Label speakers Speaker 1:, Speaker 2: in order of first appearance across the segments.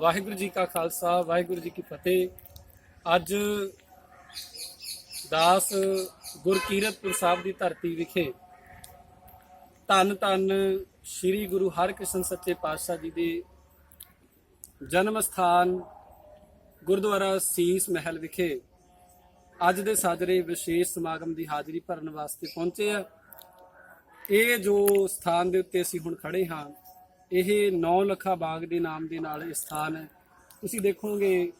Speaker 1: ਵਾਹਿਗੁਰੂ ਜੀ ਕਾ ਖਾਲਸਾ, ਵਾਹਿਗੁਰੂ ਜੀ ਕੀ ਫਤਿਹ। ਅੱਜ ਦਾਸ ਗੁਰਕੀਰਤਪੁਰ ਸਾਹਿਬ ਦੀ ਧਰਤੀ ਵਿਖੇ ਧੰਨ ਧੰਨ ਸ੍ਰੀ ਗੁਰੂ ਹਰਕ੍ਰਿਸ਼ਨ ਸੱਚੇ ਪਾਤਸ਼ਾਹ ਜੀ ਦੇ ਜਨਮ ਸਥਾਨ ਗੁਰਦੁਆਰਾ ਸੀਸ ਮਹਿਲ ਵਿਖੇ ਅੱਜ ਦੇ ਸਾਜਰੇ ਵਿਸ਼ੇਸ਼ ਸਮਾਗਮ ਦੀ ਹਾਜ਼ਰੀ ਭਰਨ ਵਾਸਤੇ ਪਹੁੰਚੇ ਆ। ਇਹ ਜੋ ਸਥਾਨ ਦੇ ਉੱਤੇ ਅਸੀਂ ਹੁਣ ਖੜੇ ਹਾਂ ਇਹ 9 ਲੱਖਾ ਬਾਗ ਦੇ ਨਾਮ ਦੇ ਨਾਲ ਇਹ ਸਥਾਨ ਹੈ। ਤੁਸੀਂ ਦੇਖੋਗੇ,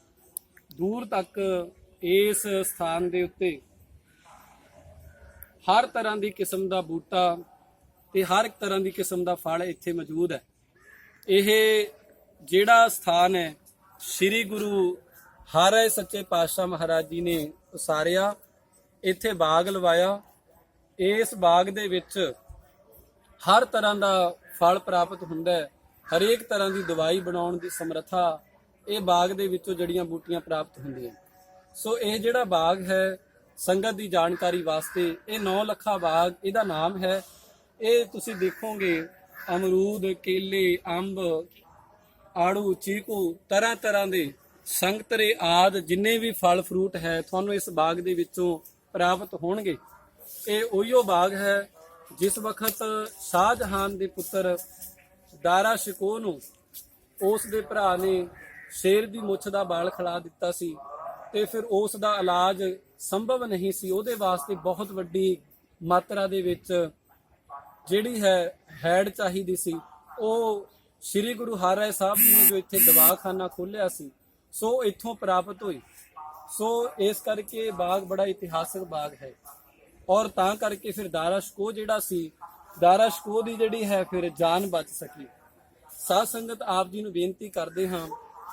Speaker 1: ਦੂਰ ਤੱਕ ਇਸ ਸਥਾਨ ਦੇ ਉੱਤੇ ਹਰ ਤਰ੍ਹਾਂ ਦੀ ਕਿਸਮ ਦਾ ਬੂਟਾ ਤੇ ਹਰ ਇੱਕ ਤਰ੍ਹਾਂ ਦੀ ਕਿਸਮ ਦਾ ਫਲ ਇੱਥੇ ਮੌਜੂਦ ਹੈ। ਇਹ ਜਿਹੜਾ ਸਥਾਨ ਹੈ, ਸ੍ਰੀ ਗੁਰੂ ਹਰਿ ਸੱਚੇ ਪਾਤਸ਼ਾਹ ਮਹਾਰਾਜ ਜੀ ਨੇ ਉਸਾਰਿਆ, ਇੱਥੇ ਬਾਗ ਲਵਾਇਆ। ਇਸ ਬਾਗ ਦੇ ਵਿੱਚ ਹਰ ਤਰ੍ਹਾਂ ਦਾ ਫਲ ਪ੍ਰਾਪਤ ਹੁੰਦਾ ਹੈ। ਹਰੇਕ ਤਰ੍ਹਾਂ ਦੀ ਦਵਾਈ ਬਣਾਉਣ ਦੀ ਸਮਰੱਥਾ ਇਹ ਬਾਗ ਦੇ ਵਿੱਚੋਂ ਜੜੀਆਂ ਬੂਟੀਆਂ ਪ੍ਰਾਪਤ ਹੁੰਦੀਆਂ। ਸੋ ਇਹ ਜਿਹੜਾ ਬਾਗ ਹੈ, ਸੰਗਤ ਦੀ ਜਾਣਕਾਰੀ ਵਾਸਤੇ ਇਹ 9 ਲੱਖਾ ਬਾਗ ਇਹਦਾ ਨਾਮ ਹੈ। ਇਹ ਤੁਸੀਂ ਦੇਖੋਗੇ, ਅਮਰੂਦ, ਕੇਲੇ, ਅੰਬ, ਆੜੂ, ਚੀਕੂ, ਤਰ੍ਹਾਂ ਤਰ੍ਹਾਂ ਦੇ ਸੰਗਤਰੇ ਆਦ ਜਿੰਨੇ ਵੀ ਫਲ ਫਰੂਟ ਹੈ, ਤੁਹਾਨੂੰ ਇਸ ਬਾਗ ਦੇ ਵਿੱਚੋਂ ਪ੍ਰਾਪਤ ਹੋਣਗੇ। ਇਹ ਉਹੀਓ ਬਾਗ ਹੈ ਜਿਸ ਵਕਤ ਸ਼ਾਹਜਹਾਨ ਦੇ ਪੁੱਤਰ ਦਾਰਾ ਸ਼ਿਕੋ ਨੂੰ ਉਸ ਦੇ ਭਰਾ ਨੇ ਸ਼ੇਰ ਦੀ ਮੁੱਛ ਦਾ ਬਾਲ ਖਿਲਾ ਦਿੱਤਾ ਸੀ ਤੇ ਫਿਰ ਉਸ ਦਾ ਇਲਾਜ ਸੰਭਵ ਨਹੀਂ ਸੀ, ਉਹਦੇ ਵਾਸਤੇ ਬਹੁਤ ਵੱਡੀ ਮਾਤਰਾ ਦੇ ਵਿੱਚ ਜਿਹੜੀ ਹੈ ਹੈਡ ਚਾਹੀਦੀ ਸੀ। ਉਹ ਸ੍ਰੀ ਗੁਰੂ ਹਰਿ ਸਾਹਿਬ ਜੀ ਨੇ ਜੋ ਇੱਥੇ ਦਵਾਖਾਨਾ ਖੋਲ੍ਹਿਆ ਸੀ, ਸੋ ਇੱਥੋਂ ਪ੍ਰਾਪਤ ਹੋਈ। ਸੋ ਇਸ ਕਰਕੇ ਬਾਗ ਬੜਾ ਇਤਿਹਾਸਕ ਬਾਗ ਹੈ। ਔਰ ਤਾਂ ਕਰਕੇ ਫਿਰ ਦਾਰਾ ਸ਼ਕੋ ਜਿਹੜਾ ਸੀ ਦਾਰਾ ਸ਼ਕੋ ਦੀ ਜਿਹੜੀ ਹੈ ਫਿਰ ਜਾਨ ਬਚ ਸਕੀ। ਸਾਧ ਸੰਗਤ ਆਪ ਜੀ ਨੂੰ ਬੇਨਤੀ ਕਰਦੇ ਹਾਂ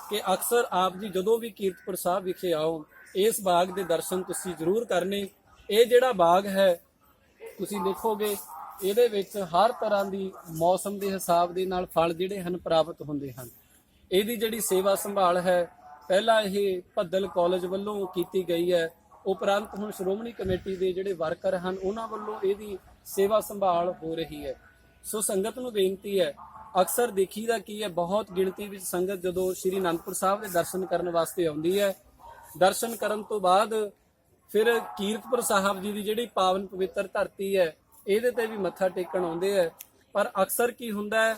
Speaker 1: ਕਿ ਅਕਸਰ ਆਪ ਜੀ ਜਦੋਂ ਵੀ ਕੀਰਤਪੁਰ ਸਾਹਿਬ ਵਿਖੇ ਆਓ, ਇਸ ਬਾਗ ਦੇ ਦਰਸ਼ਨ ਤੁਸੀਂ ਜ਼ਰੂਰ ਕਰਨੇ। ਇਹ ਜਿਹੜਾ ਬਾਗ ਹੈ, ਤੁਸੀਂ ਦੇਖੋਗੇ, ਇਹਦੇ ਵਿੱਚ ਹਰ ਤਰ੍ਹਾਂ ਦੀ ਮੌਸਮ ਦੇ ਹਿਸਾਬ ਦੇ ਨਾਲ ਫਲ ਜਿਹੜੇ ਹਨ ਪ੍ਰਾਪਤ ਹੁੰਦੇ ਹਨ। ਇਹਦੀ ਜਿਹੜੀ ਸੇਵਾ ਸੰਭਾਲ ਹੈ, ਪਹਿਲਾਂ ਇਹ ਭੱਦਲ ਕਾਲਜ ਵੱਲੋਂ ਕੀਤੀ ਗਈ ਹੈ। ਉਪਰੰਤ ਹੁਣ ਸ਼੍ਰੋਮਣੀ ਕਮੇਟੀ ਦੇ ਜਿਹੜੇ ਵਰਕਰ ਹਨ, ਉਹਨਾਂ ਵੱਲੋਂ ਇਹਦੀ ਸੇਵਾ ਸੰਭਾਲ ਹੋ ਰਹੀ ਹੈ। ਸੋ ਸੰਗਤ ਨੂੰ ਬੇਨਤੀ ਹੈ, ਅਕਸਰ ਦੇਖੀਦਾ ਕੀ ਹੈ, ਬਹੁਤ ਗਿਣਤੀ ਵਿੱਚ ਸੰਗਤ ਜਦੋਂ ਸ੍ਰੀ ਅਨੰਦਪੁਰ ਸਾਹਿਬ ਦੇ ਦਰਸ਼ਨ ਕਰਨ ਵਾਸਤੇ ਆਉਂਦੀ ਹੈ, ਦਰਸ਼ਨ ਕਰਨ ਤੋਂ ਬਾਅਦ ਫਿਰ ਕੀਰਤਪੁਰ ਸਾਹਿਬ ਜੀ ਦੀ ਜਿਹੜੀ ਪਾਵਨ ਪਵਿੱਤਰ ਧਰਤੀ ਹੈ, ਇਹਦੇ ਤੇ ਵੀ ਮੱਥਾ ਟੇਕਣ ਆਉਂਦੇ ਹੈ। ਪਰ ਅਕਸਰ ਕੀ ਹੁੰਦਾ ਹੈ,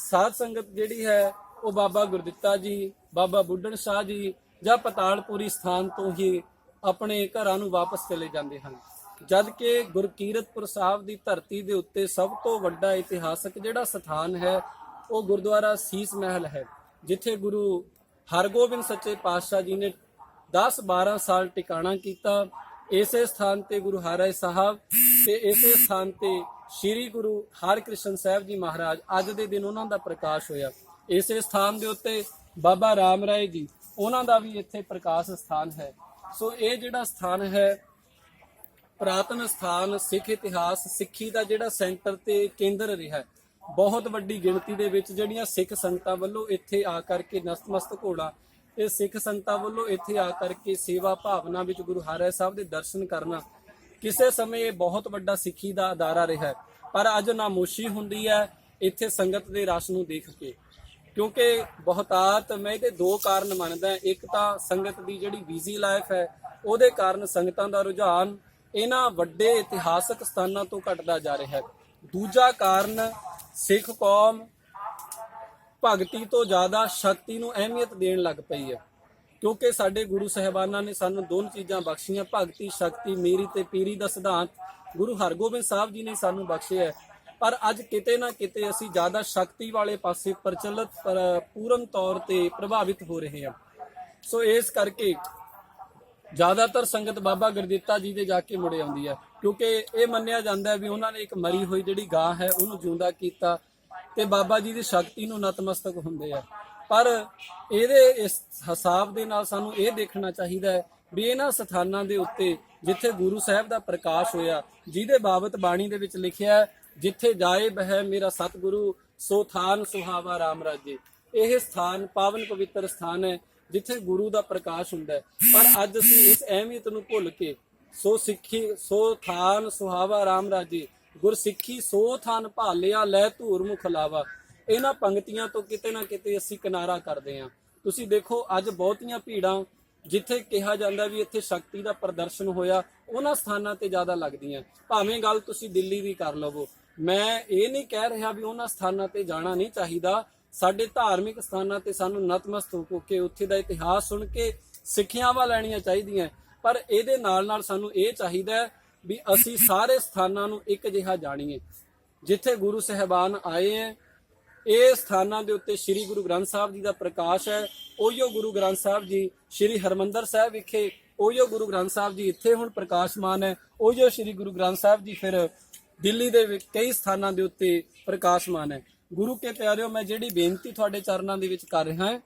Speaker 1: ਸਾਧ ਸੰਗਤ ਜਿਹੜੀ ਹੈ, ਉਹ ਬਾਬਾ ਗੁਰਦਿੱਤਾ ਜੀ, ਬਾਬਾ ਬੁੱਢਣ ਸ਼ਾਹ ਜੀ ਜਾਂ ਪਤਾਲਪੁਰੀ ਸਥਾਨ ਤੋਂ ਹੀ ਆਪਣੇ ਘਰਾਂ ਨੂੰ ਵਾਪਸ ਚਲੇ ਜਾਂਦੇ ਹਨ। ਜਦ ਕਿ ਗੁਰਕੀਰਤਪੁਰ ਸਾਹਿਬ ਦੀ ਧਰਤੀ ਦੇ ਉੱਤੇ ਸਭ ਤੋਂ ਵੱਡਾ ਇਤਿਹਾਸਕ ਜਿਹੜਾ ਸਥਾਨ ਹੈ, ਉਹ ਗੁਰਦੁਆਰਾ ਸੀਸ ਮਹਿਲ ਹੈ, ਜਿੱਥੇ ਗੁਰੂ ਹਰਗੋਬਿੰਦ ਸੱਚੇ ਪਾਤਸ਼ਾਹ ਜੀ ਨੇ 10-12 ਸਾਲ ਟਿਕਾਣਾ ਕੀਤਾ। ਇਸੇ ਸਥਾਨ ਤੇ ਗੁਰੂ ਹਰਿ ਸਾਹਿਬ ਤੇ ਇਸੇ ਸਥਾਨ ਤੇ ਸ੍ਰੀ ਗੁਰੂ ਹਰਕ੍ਰਿਸ਼ਨ ਸਾਹਿਬ ਜੀ ਮਹਾਰਾਜ ਅੱਜ ਦੇ ਦਿਨ ਉਹਨਾਂ ਦਾ ਪ੍ਰਕਾਸ਼ ਹੋਇਆ। ਇਸੇ ਸਥਾਨ ਦੇ ਉੱਤੇ ਬਾਬਾ ਰਾਮ ਰਾਏ ਜੀ, ਉਹਨਾਂ ਦਾ ਵੀ ਇੱਥੇ ਪ੍ਰਕਾਸ਼ ਸਥਾਨ ਹੈ। ਸੋ ਇਹ ਜਿਹੜਾ ਸਥਾਨ ਹੈ, ਪ੍ਰਾਤਨ ਸਥਾਨ, ਸਿੱਖ ਇਤਿਹਾਸ, ਸਿੱਖੀ ਦਾ ਜਿਹੜਾ ਸੈਂਟਰ ਤੇ ਕੇਂਦਰ ਰਿਹਾ ਹੈ। ਬਹੁਤ ਵੱਡੀ ਗਿਣਤੀ ਦੇ ਵਿੱਚ ਜਿਹੜੀਆਂ ਸਿੱਖ ਸੰਗਤਾਂ ਵੱਲੋਂ ਇੱਥੇ ਆ ਕਰਕੇ ਨਸਤਮਸਤਕ ਹੋਣਾ, ਇਹ ਸਿੱਖ ਸੰਗਤਾਂ ਵੱਲੋਂ ਇੱਥੇ ਆ ਕਰਕੇ ਸੇਵਾ ਭਾਵਨਾ ਵਿੱਚ ਗੁਰੂ ਹਰਿ ਸਾਹਿਬ ਦੇ ਦਰਸ਼ਨ ਕਰਨਾ, ਕਿਸੇ ਸਮੇਂ ਇਹ ਬਹੁਤ ਵੱਡਾ ਸਿੱਖੀ ਦਾ ਅਦਾਰਾ ਰਿਹਾ ਪਰ ਅੱਜ ਨਾਮੋਸ਼ੀ ਹੁੰਦੀ ਹੈ ਇੱਥੇ ਸੰਗਤ ਦੇ ਰਸ ਨੂੰ ਦੇਖ ਕੇ ਕਿਉਂਕਿ ਬਹੁਤਾਤ ਮੈਂ ਇਹਦੇ ਦੋ ਕਾਰਨ ਮੰਨਦਾ ਇੱਕ ਤਾਂ ਸੰਗਤ ਦੀ ਜਿਹੜੀ ਬਿਜ਼ੀ ਲਾਈਫ ਹੈ, ਉਹਦੇ ਕਾਰਨ ਸੰਗਤਾਂ ਦਾ ਰੁਝਾਨ ਇਹਨਾਂ ਵੱਡੇ ਇਤਿਹਾਸਕ ਸਥਾਨਾਂ ਤੋਂ ਘਟਦਾ ਜਾ ਰਿਹਾ ਹੈ। ਦੂਜਾ ਕਾਰਨ, ਸਿੱਖ ਕੌਮ ਭਗਤੀ ਤੋਂ ਜ਼ਿਆਦਾ ਸ਼ਕਤੀ ਨੂੰ ਅਹਿਮੀਅਤ ਦੇਣ ਲੱਗ ਪਈ ਹੈ। ਕਿਉਂਕਿ ਸਾਡੇ ਗੁਰੂ ਸਹਿਬਾਨਾਂ ਨੇ ਸਾਨੂੰ ਦੋਨ ਚੀਜ਼ਾਂ ਬਖਸ਼ੀਆਂ, ਭਗਤੀ, ਸ਼ਕਤੀ, ਮੇਰੀ ਤੇ ਪੀਰੀ ਦਾ ਸਿਧਾਂਤ। ਗੁਰੂ ਹਰਗੋਬਿੰਦ ਸਾਹਿਬ ਜੀ ਨੇ ਸਾਨੂੰ ਬਖਸ਼ਿਆ ਹੈ। ਪਰ ਅੱਜ ਕਿਤੇ ਨਾ ਕਿਤੇ ਅਸੀਂ ਜ਼ਿਆਦਾ ਸ਼ਕਤੀ ਵਾਲੇ ਪਾਸੇ ਪ੍ਰਚਲਿਤ ਪੂਰਨ ਤੌਰ ਤੇ ਪ੍ਰਭਾਵਿਤ ਹੋ ਰਹੇ ਹਾਂ। ਸੋ ਇਸ ਕਰਕੇ ਜ਼ਿਆਦਾਤਰ ਸੰਗਤ ਬਾਬਾ ਗੁਰਦਿੱਤਾ ਜੀ ਦੇ ਜਾ ਕੇ ਮੁੜੇ ਆਉਂਦੀ ਹੈ। ਕਿਉਂਕਿ ਇਹ ਮੰਨਿਆ ਜਾਂਦਾ ਹੈ ਵੀ ਉਹਨਾਂ ਨੇ ਇੱਕ ਮਰੀ ਹੋਈ ਜਿਹੜੀ ਗਾਂ ਹੈ ਉਹਨੂੰ ਜਿਉਂਦਾ ਕੀਤਾ ਤੇ ਬਾਬਾ ਜੀ ਦੀ ਸ਼ਕਤੀ ਨੂੰ ਨਤਮਸਤਕ ਹੁੰਦੇ ਆ। ਪਰ ਇਹਦੇ ਇਸ ਹਿਸਾਬ ਦੇ ਨਾਲ ਸਾਨੂੰ ਇਹ ਦੇਖਣਾ ਚਾਹੀਦਾ ਹੈ ਵੀ ਇਹਨਾਂ ਸਥਾਨਾਂ ਦੇ ਉੱਤੇ ਜਿੱਥੇ ਗੁਰੂ ਸਾਹਿਬ ਦਾ ਪ੍ਰਕਾਸ਼ ਹੋਇਆ ਜਿਹਦੇ ਬਾਬਤ ਬਾਣੀ ਦੇ ਵਿੱਚ ਲਿਖਿਆ ਹੈ, ਜਿੱਥੇ ਜਾਇਬ ਹੈ ਮੇਰਾ ਸਤਿਗੁਰੂ, ਸੋ ਥਾਨ ਸੁਹਾਵਾ ਰਾਮ ਰਾਜੇ। ਇਹ ਸਥਾਨ ਪਾਵਨ ਪਵਿੱਤਰ ਸਥਾਨ ਹੈ, ਜਿੱਥੇ ਗੁਰੂ ਦਾ ਪ੍ਰਕਾਸ਼ ਹੁੰਦਾ ਹੈ। ਪਰ ਅੱਜ ਅਸੀਂ ਇਸ ਅਹਿਮੀਅਤ ਨੂੰ ਭੁੱਲ ਕੇ ਸੋ ਸਿੱਖੀ, ਸੋ ਥਾਨ ਸੁਹਾਵਾ ਰਾਮ ਰਾਜੇ ਗੁਰ ਸਿੱਖੀ ਸੋ ਥਾਨ ਭਾਲਿਆ, ਲੈ ਧੂਰ ਮੁਖ ਲਾਵਾ। ਇਹਨਾਂ ਪੰਕਤੀਆਂ ਤੋਂ ਕਿਤੇ ਨਾ ਕਿਤੇ ਅਸੀਂ ਕਿਨਾਰਾ ਕਰਦੇ ਹਾਂ। ਤੁਸੀਂ ਦੇਖੋ, ਅੱਜ ਬਹੁਤੀਆਂ ਭੀੜਾਂ ਜਿੱਥੇ ਕਿਹਾ ਜਾਂਦਾ ਵੀ ਇੱਥੇ ਸ਼ਕਤੀ ਦਾ ਪ੍ਰਦਰਸ਼ਨ ਹੋਇਆ, ਉਹਨਾਂ ਸਥਾਨਾਂ ਤੇ ਜ਼ਿਆਦਾ ਲੱਗਦੀਆਂ। ਭਾਵੇਂ ਗੱਲ ਤੁਸੀਂ ਦਿੱਲੀ ਦੀ ਕਰ ਲਵੋ ਮੈਂ ਇਹ ਨਹੀਂ ਕਹਿ ਰਿਹਾ ਵੀ ਉਹਨਾਂ ਸਥਾਨਾਂ ਤੇ ਜਾਣਾ ਨਹੀਂ ਚਾਹੀਦਾ। ਸਾਡੇ ਧਾਰਮਿਕ ਸਥਾਨਾਂ ਤੇ ਸਾਨੂੰ ਨਤਮਸਤਕ ਹੋ ਕੇ ਉੱਥੇ ਦਾ ਇਤਿਹਾਸ ਸੁਣ ਕੇ ਸਿੱਖਿਆਵਾਂ ਲੈਣੀਆਂ ਚਾਹੀਦੀਆਂ। ਪਰ ਇਹਦੇ ਨਾਲ ਨਾਲ ਸਾਨੂੰ ਇਹ ਚਾਹੀਦਾ ਵੀ ਅਸੀਂ ਸਾਰੇ ਸਥਾਨਾਂ ਨੂੰ ਇੱਕ ਜਿਹਾ ਜਾਣੀਏ। ਜਿੱਥੇ ਗੁਰੂ ਸਹਿਬਾਨ ਆਏ ਹੈ, ਇਹ ਸਥਾਨਾਂ ਦੇ ਉੱਤੇ ਸ੍ਰੀ ਗੁਰੂ ਗ੍ਰੰਥ ਸਾਹਿਬ ਜੀ ਦਾ ਪ੍ਰਕਾਸ਼ ਹੈ। ਉਹੀਓ ਗੁਰੂ ਗ੍ਰੰਥ ਸਾਹਿਬ ਜੀ, ਸ੍ਰੀ ਹਰਮੰਦਰ ਸਾਹਿਬ ਵਿਖੇ ਉਹੀਓ ਗੁਰੂ ਗ੍ਰੰਥ ਸਾਹਿਬ ਜੀ ਇੱਥੇ ਹੁਣ ਪ੍ਰਕਾਸ਼ਮਾਨ ਹੈ। ਉਹੀਓ ਸ੍ਰੀ ਗੁਰੂ ਗ੍ਰੰਥ ਸਾਹਿਬ ਜੀ ਫਿਰ ਦਿੱਲੀ ਦੇ ਕਈ ਸਥਾਨਾਂ ਦੇ ਉੱਤੇ ਪ੍ਰਕਾਸ਼ਮਾਨ ਹੈ। ਗੁਰੂ ਕੇ ਪਿਆਰਿਓ, ਮੈਂ ਜਿਹੜੀ ਬੇਨਤੀ ਤੁਹਾਡੇ ਚਰਨਾਂ ਦੇ ਵਿੱਚ ਕਰ ਰਿਹਾ ਹਾਂ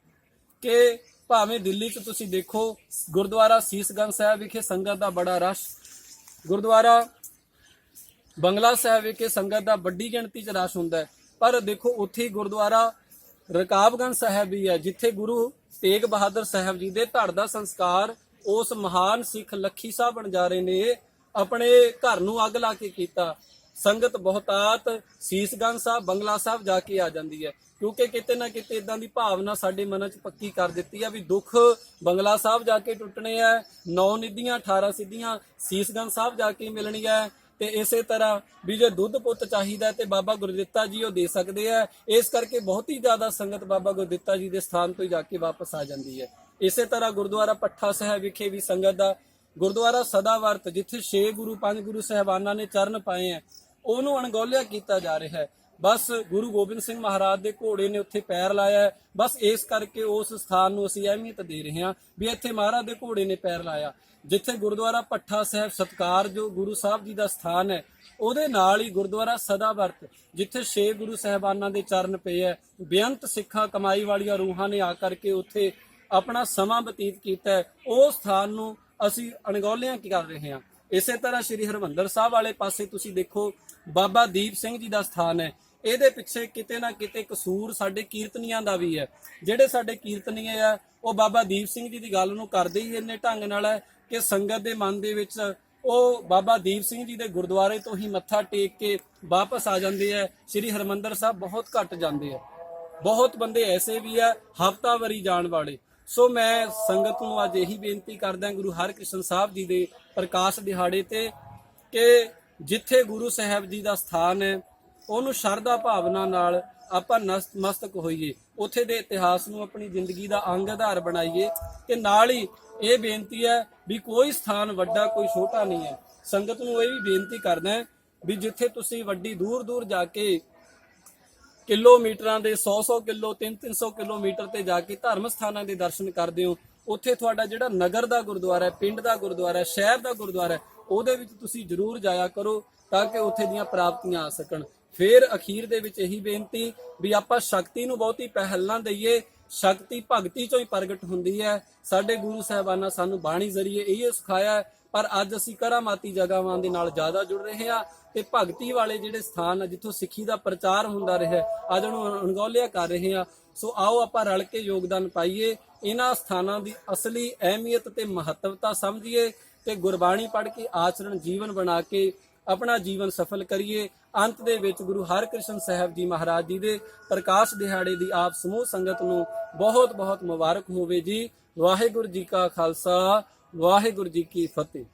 Speaker 1: ਕਿ ਭਾਵੇਂ ਦਿੱਲੀ 'ਚ ਤੁਸੀਂ ਦੇਖੋ, ਗੁਰਦੁਆਰਾ ਸੀਸਗੰਜ ਸਾਹਿਬ ਵਿਖੇ ਸੰਗਤ ਦਾ ਬੜਾ ਰਸ਼, ਗੁਰਦੁਆਰਾ ਬੰਗਲਾ ਸਾਹਿਬ ਵਿਖੇ ਸੰਗਤ ਦਾ ਵੱਡੀ ਗਿਣਤੀ 'ਚ ਰਸ਼ ਹੁੰਦਾ ਹੈ। ਪਰ ਦੇਖੋ, ਉੱਥੇ ਗੁਰਦੁਆਰਾ ਰਕਾਬਗੰਜ ਸਾਹਿਬ ਵੀ ਹੈ, ਜਿੱਥੇ ਗੁਰੂ ਤੇਗ ਬਹਾਦਰ ਸਾਹਿਬ ਜੀ ਦੇ ਧੜ ਦਾ ਸੰਸਕਾਰ ਉਸ ਮਹਾਨ ਸਿੱਖ ਲੱਖੀ ਸਾਹਿਬ ਬਣਜਾਰੇ ਨੇ, ਆਪਣੇ ਘਰ ਨੂੰ ਅੱਗ ਲਾ ਕੇ ਕੀਤਾ। ਸੰਗਤ ਬਹੁਤਾਤ ਸੀਸਗੰਜ ਸਾਹਿਬ, ਬੰਗਲਾ ਸਾਹਿਬ ਜਾ ਕੇ ਆ ਜਾਂਦੀ ਹੈ। ਕਿਉਂਕਿ ਕਿਤੇ ਨਾ ਕਿਤੇ ਇਦਾਂ ਦੀ ਭਾਵਨਾ ਸਾਡੇ ਮਨਾਂ 'ਚ ਪੱਕੀ ਕਰ ਦਿੱਤੀ ਆ ਵੀ ਦੁੱਖ ਬੰਗਲਾ ਸਾਹਿਬ ਜਾ ਕੇ ਟੁੱਟਣੇ ਆ, ਨੌ ਨਿਧੀਆਂ 18 ਸਿੱਧੀਆਂ ਸੀਸਗੰਜ ਸਾਹਿਬ ਜਾ ਕੇ ਮਿਲਣੀ ਮਿਲਣੀਆਂ ਤੇ ਇਸੇ ਤਰ੍ਹਾਂ ਵੀ ਜੇ ਦੁੱਧ ਪੁੱਤ ਚਾਹੀਦਾ ਤੇ ਬਾਬਾ ਗੁਰਦਿੱਤਾ ਜੀ ਉਹ ਦੇ ਸਕਦੇ ਆ। ਇਸ ਕਰਕੇ ਬਹੁਤ ਹੀ ਜ਼ਿਆਦਾ ਸੰਗਤ ਬਾਬਾ ਗੁਰਦਿੱਤਾ ਜੀ ਦੇ ਸਥਾਨ ਤੋਂ ਹੀ ਜਾ ਕੇ ਵਾਪਸ ਆ ਜਾਂਦੀ ਹੈ। ਇਸੇ ਤਰ੍ਹਾਂ ਗੁਰਦੁਆਰਾ ਪੱਠਾ ਸਾਹਿਬ ਵਿਖੇ ਵੀ ਸੰਗਤ ਦਾ ਗੁਰਦੁਆਰਾ ਸਦਾਵਰਤ ਜਿੱਥੇ ਛੇ ਗੁਰੂ, ਪੰਜ ਗੁਰੂ ਸਹਿਬਾਨਾਂ ਨੇ ਚਰਨ ਪਾਏ ਆ। ਉਹਨੂੰ ਅਣਗੌਲਿਆ ਕੀਤਾ ਜਾ ਰਿਹਾ ਹੈ। ਬਸ ਗੁਰੂ ਗੋਬਿੰਦ ਸਿੰਘ ਮਹਾਰਾਜ ਦੇ ਘੋੜੇ ਨੇ ਉੱਥੇ ਪੈਰ ਲਾਇਆ ਹੈ। ਬਸ ਇਸ ਕਰਕੇ ਉਸ ਸਥਾਨ ਨੂੰ ਅਸੀਂ ਅਹਿਮੀਅਤ ਦੇ ਰਹੇ ਹਾਂ ਵੀ ਇੱਥੇ ਮਹਾਰਾਜ ਦੇ ਘੋੜੇ ਨੇ ਪੈਰ ਲਾਇਆ। ਜਿੱਥੇ ਗੁਰਦੁਆਰਾ ਪੱਠਾ ਸਾਹਿਬ ਸਤਕਾਰ ਜੋ ਗੁਰੂ ਸਾਹਿਬ ਜੀ ਦਾ ਸਥਾਨ ਹੈ, ਉਹਦੇ ਨਾਲ ਹੀ ਗੁਰਦੁਆਰਾ ਸਦਾਵਰਤ, ਜਿੱਥੇ ਛੇ ਗੁਰੂ ਸਹਿਬਾਨਾਂ ਦੇ ਚਰਨ ਪਏ ਹੈ, ਬੇਅੰਤ ਸਿੱਖਾਂ ਕਮਾਈ ਵਾਲੀਆਂ ਰੂਹਾਂ ਨੇ ਆ ਕਰਕੇ ਉੱਥੇ ਆਪਣਾ ਸਮਾਂ ਬਤੀਤ ਕੀਤਾ ਉਹ ਸਥਾਨ ਨੂੰ ਅਸੀਂ ਅਣਗੌਲਿਆਂ ਕੀ ਕਰ ਰਹੇ ਹਾਂ। ਇਸੇ ਤਰ੍ਹਾਂ ਸ੍ਰੀ ਹਰਮੰਦਰ ਸਾਹਿਬ ਵਾਲੇ ਪਾਸੇ ਤੁਸੀਂ ਦੇਖੋ ਬਾਬਾ ਦੀਪ ਸਿੰਘ ਜੀ ਦਾ ਸਥਾਨ ਹੈ। ਇਹਦੇ ਪਿੱਛੇ ਕਿਤੇ ਨਾ ਕਿਤੇ ਕਸੂਰ ਸਾਡੇ ਕੀਰਤਨੀਆਂ ਦਾ ਵੀ ਹੈ। ਜਿਹੜੇ ਸਾਡੇ ਕੀਰਤਨੀਏ ਆ, ਉਹ ਬਾਬਾ ਦੀਪ ਸਿੰਘ ਜੀ ਦੀ ਗੱਲ ਨੂੰ ਕਰਦੇ ਹੀ ਇੰਨੇ ਢੰਗ ਨਾਲ ਹੈ ਕਿ ਸੰਗਤ ਦੇ ਮਨ ਦੇ ਵਿੱਚ ਉਹ ਬਾਬਾ ਦੀਪ ਸਿੰਘ ਜੀ ਦੇ ਗੁਰਦੁਆਰੇ ਤੋਂ ਹੀ ਮੱਥਾ ਟੇਕ ਕੇ ਵਾਪਸ ਆ ਜਾਂਦੇ ਆ। ਸ੍ਰੀ ਹਰਮੰਦਰ ਸਾਹਿਬ ਬਹੁਤ ਘੱਟ ਜਾਂਦੇ ਆ। ਬਹੁਤ ਬੰਦੇ ਐਸੇ ਵੀ ਆ ਹਫਤਾਵਾਰੀ ਜਾਣ ਵਾਲੇ। ਸੋ ਮੈਂ ਸੰਗਤ ਨੂੰ ਅੱਜ ਇਹੀ ਬੇਨਤੀ ਕਰਦਾ, ਗੁਰੂ ਹਰਕ੍ਰਿਸ਼ਨ ਸਾਹਿਬ ਜੀ ਦੇ ਪ੍ਰਕਾਸ਼ ਦਿਹਾੜੇ ਤੇ ਕਿ ਜਿੱਥੇ ਗੁਰੂ ਸਾਹਿਬ ਜੀ ਦਾ ਸਥਾਨ ਹੈ, ਉਹਨੂੰ ਸ਼ਰਧਾ ਭਾਵਨਾ ਨਾਲ ਆਪਾਂ ਨਸਤਮਸਤਕ ਹੋਈਏ। ਉੱਥੇ ਦੇ ਇਤਿਹਾਸ ਨੂੰ ਆਪਣੀ ਜ਼ਿੰਦਗੀ ਦਾ ਅੰਗ ਆਧਾਰ ਬਣਾਈਏ ਤੇ ਨਾਲ ਹੀ ਇਹ ਬੇਨਤੀ ਹੈ ਵੀ ਕੋਈ ਸਥਾਨ ਵੱਡਾ, ਕੋਈ ਛੋਟਾ ਨਹੀਂ ਹੈ। ਸੰਗਤ ਨੂੰ ਇਹ ਵੀ ਬੇਨਤੀ ਕਰਦਾ ਵੀ ਜਿੱਥੇ ਤੁਸੀਂ ਵੱਡੀ ਦੂਰ ਦੂਰ ਜਾ ਕੇ ਕਿਲੋਮੀਟਰਾਂ ਦੇ 100-100 ਕਿਲੋ 3-300 ਕਿਲੋਮੀਟਰ ਤੇ ਜਾ ਕੇ ਧਰਮ ਸਥਾਨਾਂ ਦੇ ਦਰਸ਼ਨ ਕਰਦੇ ਹੋ, ਉੱਥੇ ਤੁਹਾਡਾ ਜਿਹੜਾ ਨਗਰ ਦਾ ਗੁਰਦੁਆਰਾ ਹੈ, ਪਿੰਡ ਦਾ ਗੁਰਦੁਆਰਾ ਹੈ, ਸ਼ਹਿਰ ਦਾ ਗੁਰਦੁਆਰਾ ਹੈ ਉਹਦੇ ਵਿੱਚ ਤੁਸੀਂ ਜ਼ਰੂਰ ਜਾਇਆ ਕਰੋ ਤਾਂ ਕਿ ਉੱਥੇ ਦੀਆਂ ਪ੍ਰਾਪਤੀਆਂ ਆ ਸਕਣ। ਫਿਰ ਅਖੀਰ ਦੇ ਵਿੱਚ ਇਹੀ ਬੇਨਤੀ ਵੀ ਆਪਾਂ ਸ਼ਕਤੀ ਨੂੰ ਬਹੁਤੀ ਪਹਿਲ ਨਾ ਦਈਏ। ਸ਼ਕਤੀ ਭਗਤੀ ਚੋਂ ਹੀ ਪ੍ਰਗਟ ਹੁੰਦੀ ਹੈ। ਸਾਡੇ ਗੁਰੂ ਸਾਹਿਬਾਨਾਂ ਸਾਨੂੰ ਬਾਣੀ ਜ਼ਰੀਏ ਇਹ ਸਿਖਾਇਆ ਪਰ ਅੱਜ ਅਸੀਂ ਕਰਾਮਾਤੀ ਜਗ੍ਹਾਵਾਂ ਦੇ ਨਾਲ ਜ਼ਿਆਦਾ ਜੁੜ ਰਹੇ ਹਾਂ ਤੇ ਭਗਤੀ ਵਾਲੇ ਜਿਹੜੇ ਸਥਾਨ ਆ, ਜਿੱਥੋਂ ਸਿੱਖੀ ਦਾ ਪ੍ਰਚਾਰ ਹੁੰਦਾ ਰਿਹਾ, ਅੱਜ ਉਹਨੂੰ ਅਣਗੌਲਿਆ ਕਰ ਰਹੇ ਹਾਂ। ਸੋ ਆਓ ਆਪਾਂ ਰਲ ਕੇ ਯੋਗਦਾਨ ਪਾਈਏ। ਇਹਨਾਂ ਸਥਾਨਾਂ ਦੀ ਅਸਲੀ ਅਹਿਮੀਅਤ ਤੇ ਮਹੱਤਵਤਾ ਸਮਝੀਏ। ਤੇ ਗੁਰਬਾਣੀ ਪੜ੍ਹ ਕੇ ਆਚਰਣ ਜੀਵਨ ਬਣਾ ਕੇ ਆਪਣਾ ਜੀਵਨ ਸਫਲ ਕਰੀਏ। ਅੰਤ ਦੇ ਵਿੱਚ ਗੁਰੂ ਹਰਕ੍ਰਿਸ਼ਨ ਸਾਹਿਬ ਜੀ ਮਹਾਰਾਜ ਜੀ ਦੇ ਪ੍ਰਕਾਸ਼ ਦਿਹਾੜੇ ਦੀ ਆਪ ਸਮੂਹ ਸੰਗਤ ਨੂੰ ਬਹੁਤ ਬਹੁਤ ਮੁਬਾਰਕ ਹੋਵੇ ਜੀ। ਵਾਹਿਗੁਰੂ ਜੀ ਕਾ ਖਾਲਸਾ, ਵਾਹਿਗੁਰੂ ਜੀ ਕੀ ਫਤਿਹ।